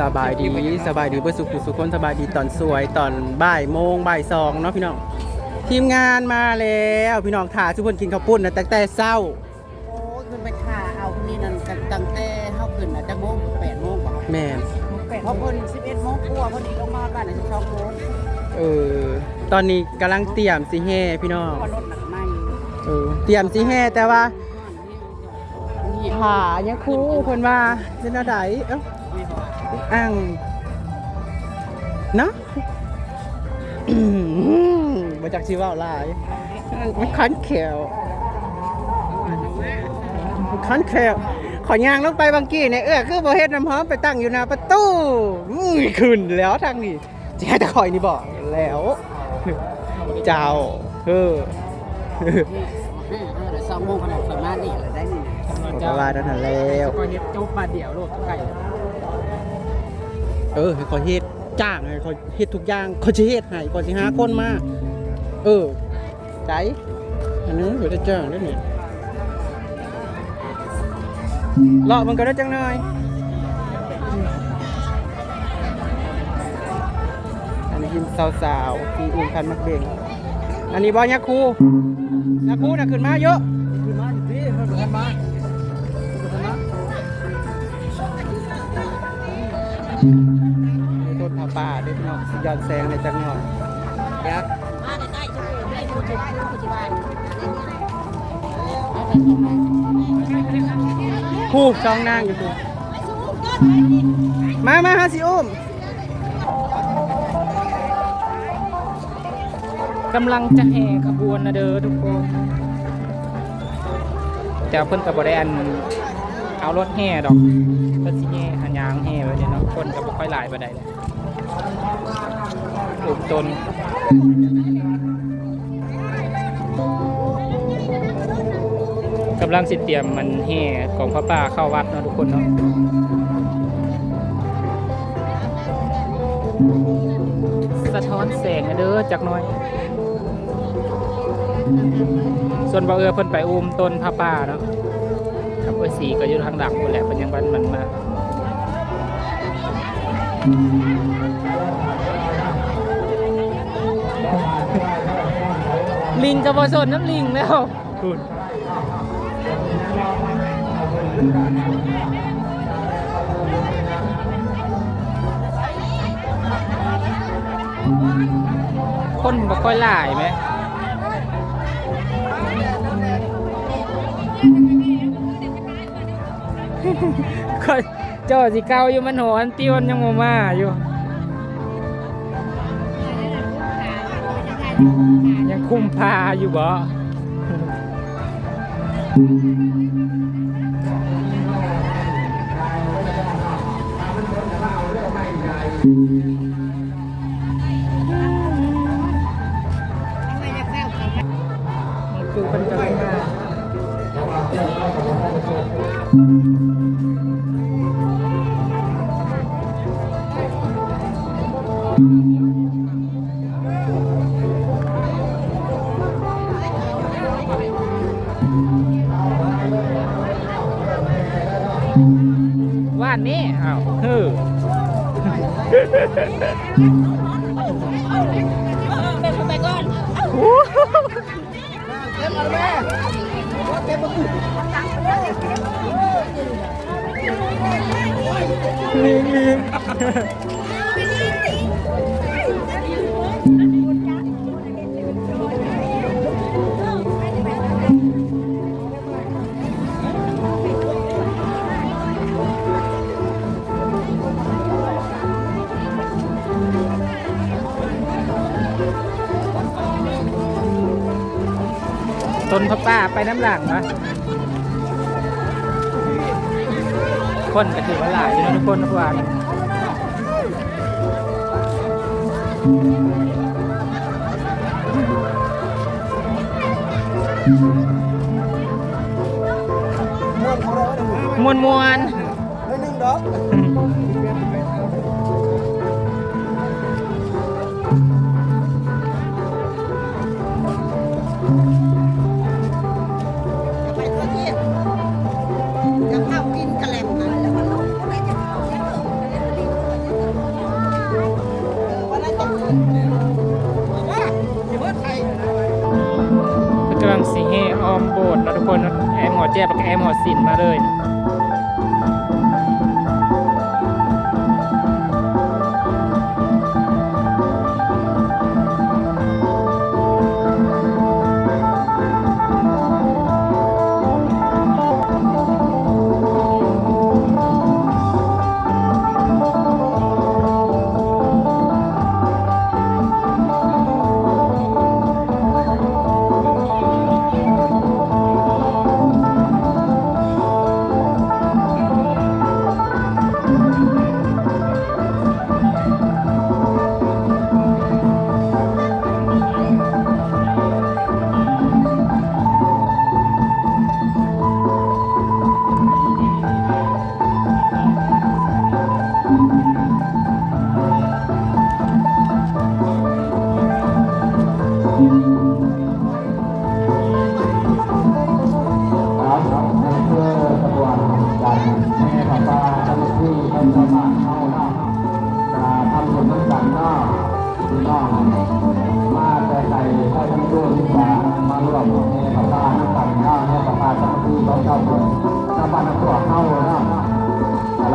สบายดีสบายดีเพื่อสุขสุขคนสบายดีตอนสวยตอนบ่ายโมงบ่ายสองเนาะพี่น้องทีมงานมาแล้วพี่น้องถ่าทุกคนกินข้าวปุ้นนะแต่แต่เศร้าโอ้ยขึ้นไปข่าเอาคนนี้นั่นกันตั้งแต่เฮาขึ้นน่ะจักโมง8โมงบ่แม่นเพราะเพิ่น11โมงกว่าพอดีลงมาบ้านน่ะ12โมงเออตอนนี้กำลังเตรียมสิแห่พี่น้องเพราะรถหนักมากเออเตรียมสิแห่แต่ว่านี่ผ่ายังครูคนว่าเป็นอะไรเอ้าไม่พ ออ่างเนาะอืมมาจากชีว่าหลายมันคันแขวมันคันแขวขอย่างลงไปบางกี้เนี่ยเออคือบ่เฮ็ดน้ำหอมไปตั้งอยู่หน้าประตูมึงขึ้นแล้วทางนี้จะให้ตะคอยนี่บอกแล้ว เจ้าเออเออเดี๋ยว2โมงขนาดสามารถนี่แหละได้นี่นะบอกว่านั่นน่ะแล้วก็เฮ็ดจบบาทเดียวโลดไก่ เออให้เขาเฮ็ดจ้างให้เขาเฮ็ดทุกอย่างเขาสิเฮ็ดให้ก่อนสิหาคนมาเออใจอันนี้อยู่ได้จ้างได้นี่เลาะมันก็ได้จังหน่อยอันนี้กินสาวๆที่อุ่นคันมักเบ่งอันนี้บอลยักษ์คูยักษ์คูน่ะขึ้นมาเยอะ มีต้นผาป่าด้วยพี่น้องสิย้อนแสงในจังหน่อยักษ์มาใกล้ๆจะมีผู้ชมผู้ที่บ้านผู้ช่องนางอยู่ผู้มามาฮาสิอุ้มกำลังจะแห่ขบวนนะเด้อทุกคนแต่เพิ่นก็บ่ได้อัน เอารถแห่ดอกเพิ่นสิแห่อันยางแห่ไว้เดี๋ยวเนาะคนก็บ่ค่อยหลายปานใดเลยอุบตนกำลังสิเตรียมมันแห่ของพระป่าเข้าวัดเนาะทุกคนเนาะสะท้อนแสงเด้อจักน่อย ส่วนบ่าเอือเพิ่นไปอุ้มต้นผ้าป่าเนาะ กับเออสีก็อยู่ทางหลังพุ่นแหละเพิ่นยังบ้านมันมาลิงกับบ่สนน้ำลิงแล้วคุณคนบ่ค่อยหลายไหม ก็เจ้าสิเก่าอยู่มันหอนติวมันยังบ่มาอยู่ยังคุ้มพาอยู่บ่คือเป็นจังหวะานนี้อ้าวเฮ้อไปก่อนลิงลิงต้ นพระป้าไปน้ำหลังนะคนก็ถือว่าหลายอยู่นะทุกคนทุกวันมวนมวน ตรนะทุกคนแอมหอแจ๊บกับแอมหอสินมาเลย ทำบุญน้ำกันเนอกน้องมาแต่ไกลถ้ทั้งรุ่นจะมาร่วมแม่ป้าป้าน้ำกันเนาะแม่ป้าป้าเจ้าหน้าที่ของเจ้าคนเจ้าบ้านน้ำตัวเข้าเนาะ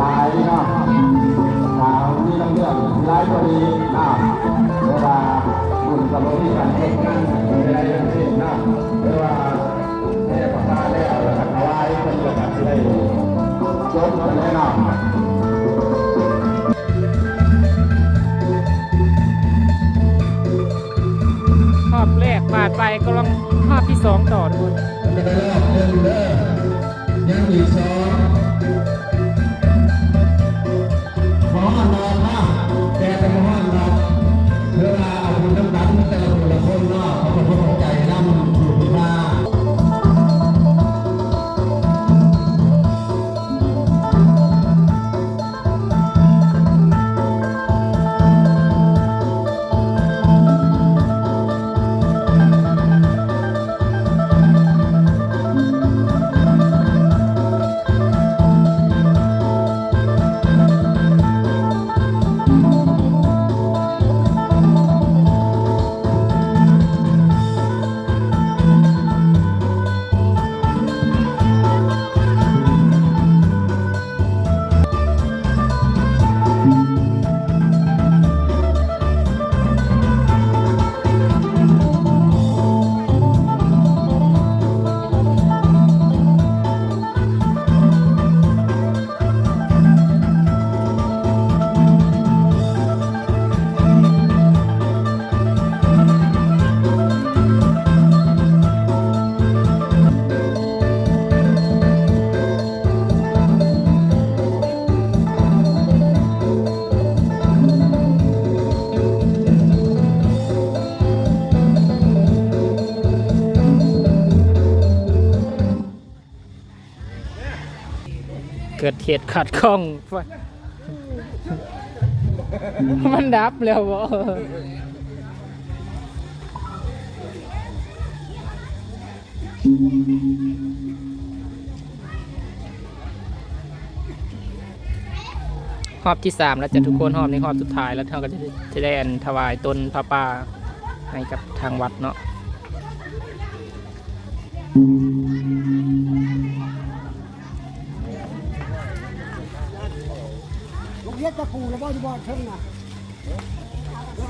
ลายเนาะสาวมีเรื่องหลายพอดีเนาะเวลาบุญกับบุญกันเองนั่นเป็นไรอย่างนี้เนาะเวลาแม่ป้าได้เอาละเอาไว้เป็นแบบที่ได้จบกันแน่นอน บาทไปก็ลองภาพที่สองต่อดูยังอีกสอง เหตุขัดข้องมันดับแล้วบ่รอบที่สามแล้วจะทุกคนรอบนี้รอบสุดท้ายแล้วเท่าก็จะได้จะได้อันถวายต้นพระป่าให้กับทางวัดเนาะ ลูกเรียกตะปูแล้วบ่อยู่บ่เชิงน่ะ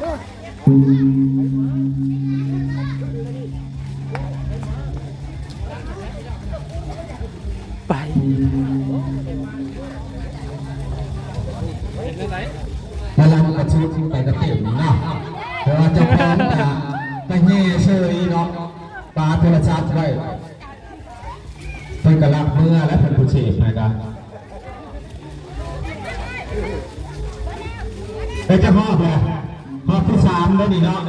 เด้อไปกำลังประชุมไปกระเต็มเนาะเพราะว่าเจ้าของจะไปแง่เชยเนาะปาโทรศัพท์ไว้เพิ่นกำลังเมื่อและเพิ่นผู้เชฟนะครับ เป็นเจ้าพ่อเลยรอบที่สามแล้วนี่เนาะ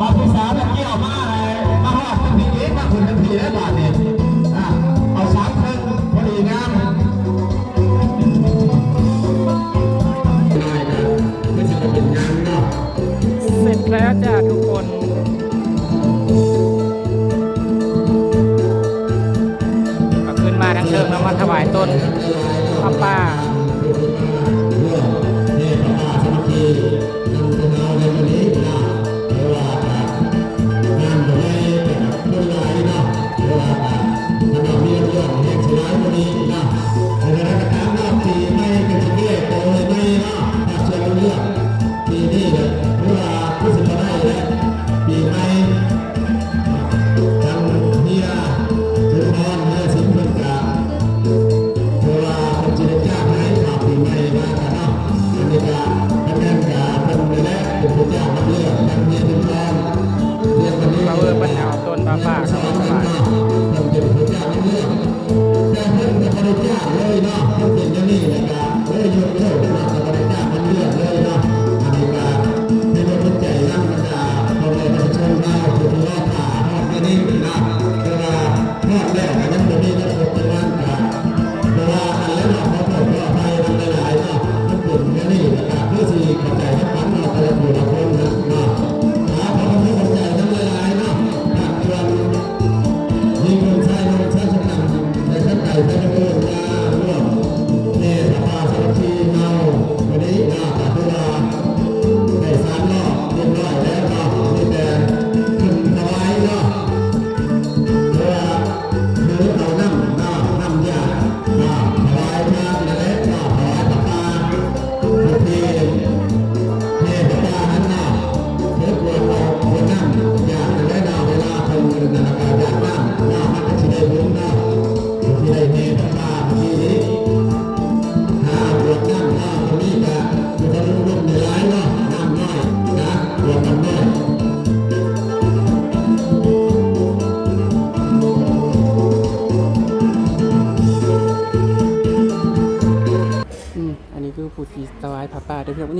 รอบที่สามแล้วเกี่ยวมาเลยมาหอดทันทีเองมาคุณทันทีแล้วบาท Yeah.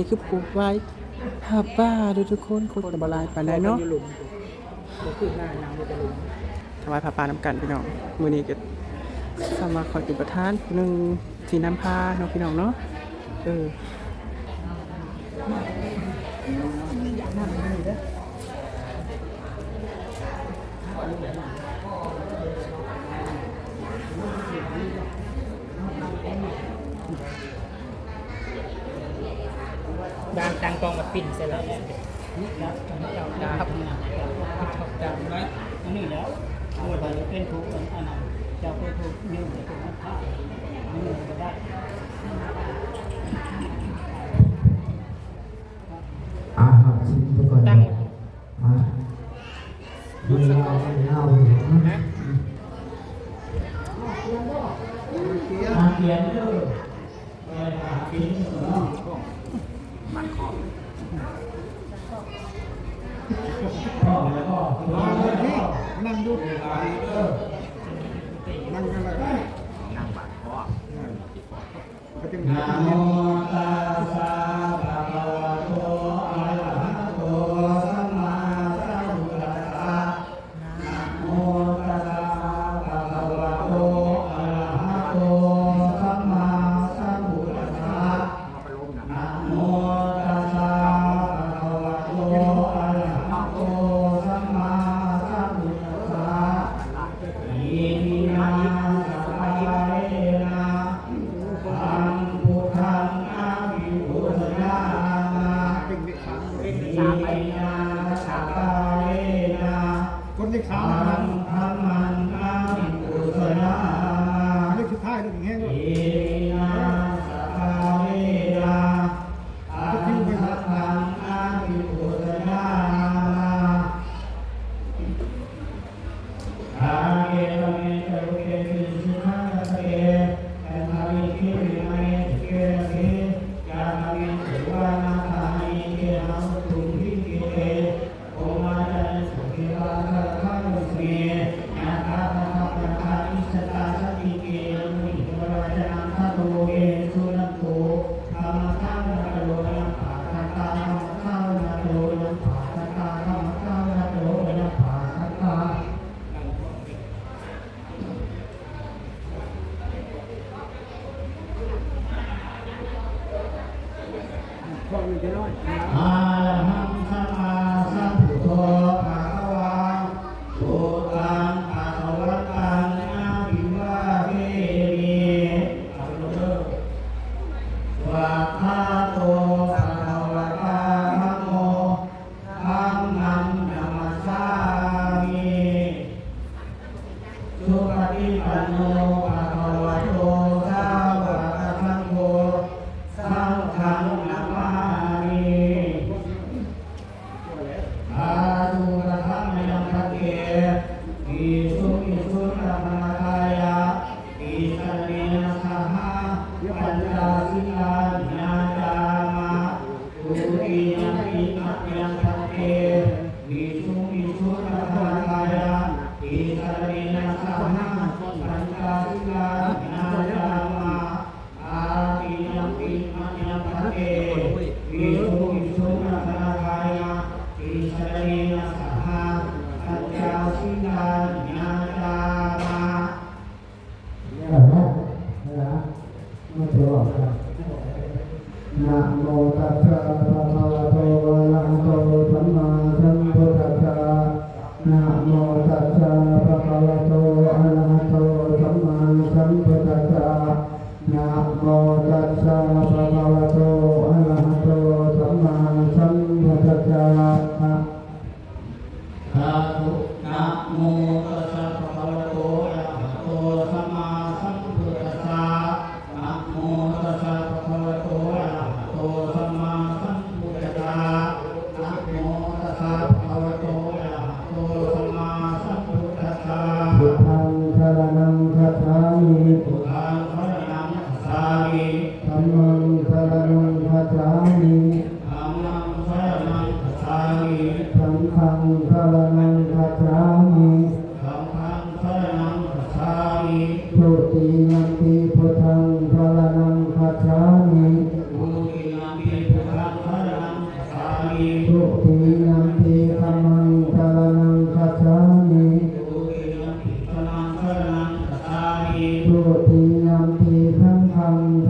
คือปลูกไว้หาป้าดูทุกคนคนกับบลายไปแล้วเนาะถวายผ้าป่าน้ำกันพี่น้องมือนี้ก็สมาคอยเป็นประทานหนึ่งสีน้ำผาเนาะพี่น้องเนาะเออ จานตังกองมาปิ่นเสร็จแล้วเจ้าดาบเจ้าดาบนะนี่แล้วโอ้ยตนนี้เป็นทุกข์อันนั้นเจ้าเป็นทุกข์ยืมแต่ทุกข์มันพลาดมันก็ได้ โยติยามทีพังพังโท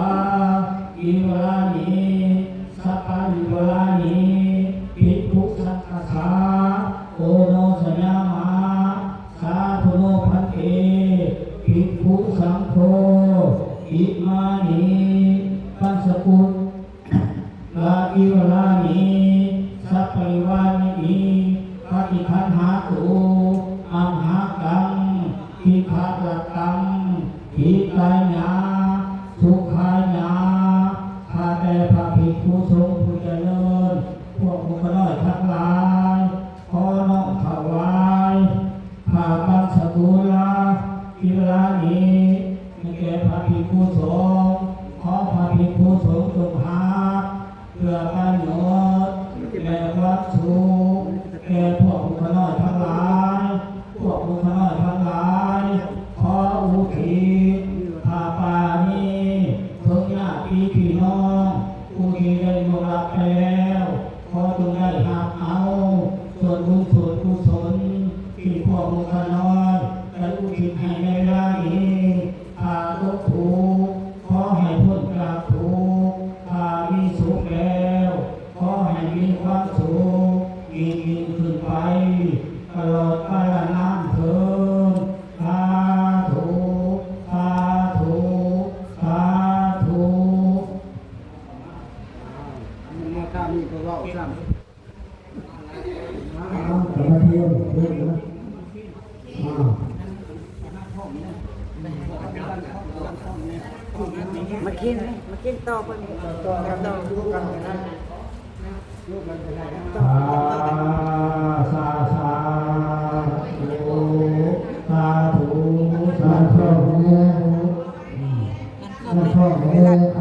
าอิวานิสัพพิวา เพราะว่าสร้างกลับมาเที่ยวเรื่องนะอ่ามากินมากินต่อคนต่อกันต่อรู้กันนะรู้กันไปได้ต่อสาสาธุสาธุสาธุเนี่ยสาธุเนี่ย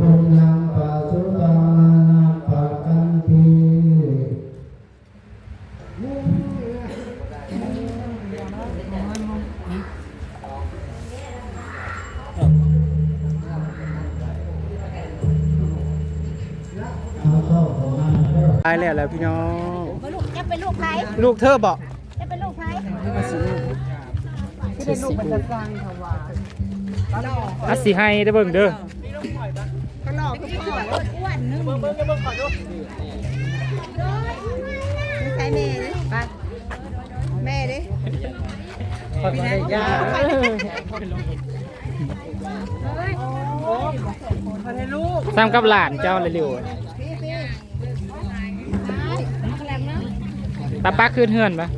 ตังมานังปะกันติตายแล้วแล้วพี่น้อง ลูกจะเป็นลูกใครลูกเธอบอกจะเป็นลูกใครเป็นลูกมันจะสร้างอัสสิให้ได้เบิ่งเด้อ อ้วนนึงไม่ใช่แม่ดิไปแม่ดิไม่ได้ยากซ้ำกับหลานเจ้าเลยเร็วตาปักขึ้นเฮือนปะ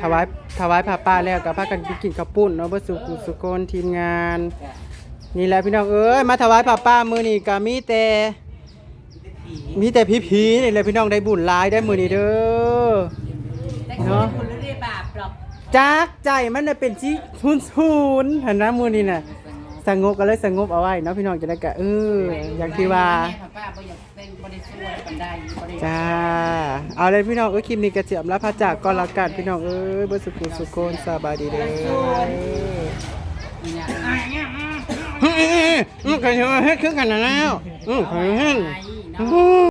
ถวายถวายผ้าป้าแล้วกับพากันกินข้าวปุ้นเนาะเบ่สุกุสุกนทีมงาน นี่แหละพี่น้องเอ้ยมาถวายผ้าป้ามือนี้ก็มีแต่มีแต่พี่ๆนี่แหละพี่น้องได้บุญหลายได้มือนี้เด้อเนาะจักใจมันน่ะเป็นที่ทุนทุนๆหั่นนะมือนี้น่ะสงบก็เลยสงบเอาไว้เนาะพี่น้องจะได้กะเอออย่างที่ว่าจ้า เอาเลยพี่น้องเอ้ยคลิปนี้กระเจียมแล้วพระจากก่อนละกันพี่น้องเอ้ยเบอร์สุขุสุโคนสบายดีเด้อ ฮ้ยเฮ้ยเฮ็ดคือกันนะแล้วอืมใครเฮ็ดอืม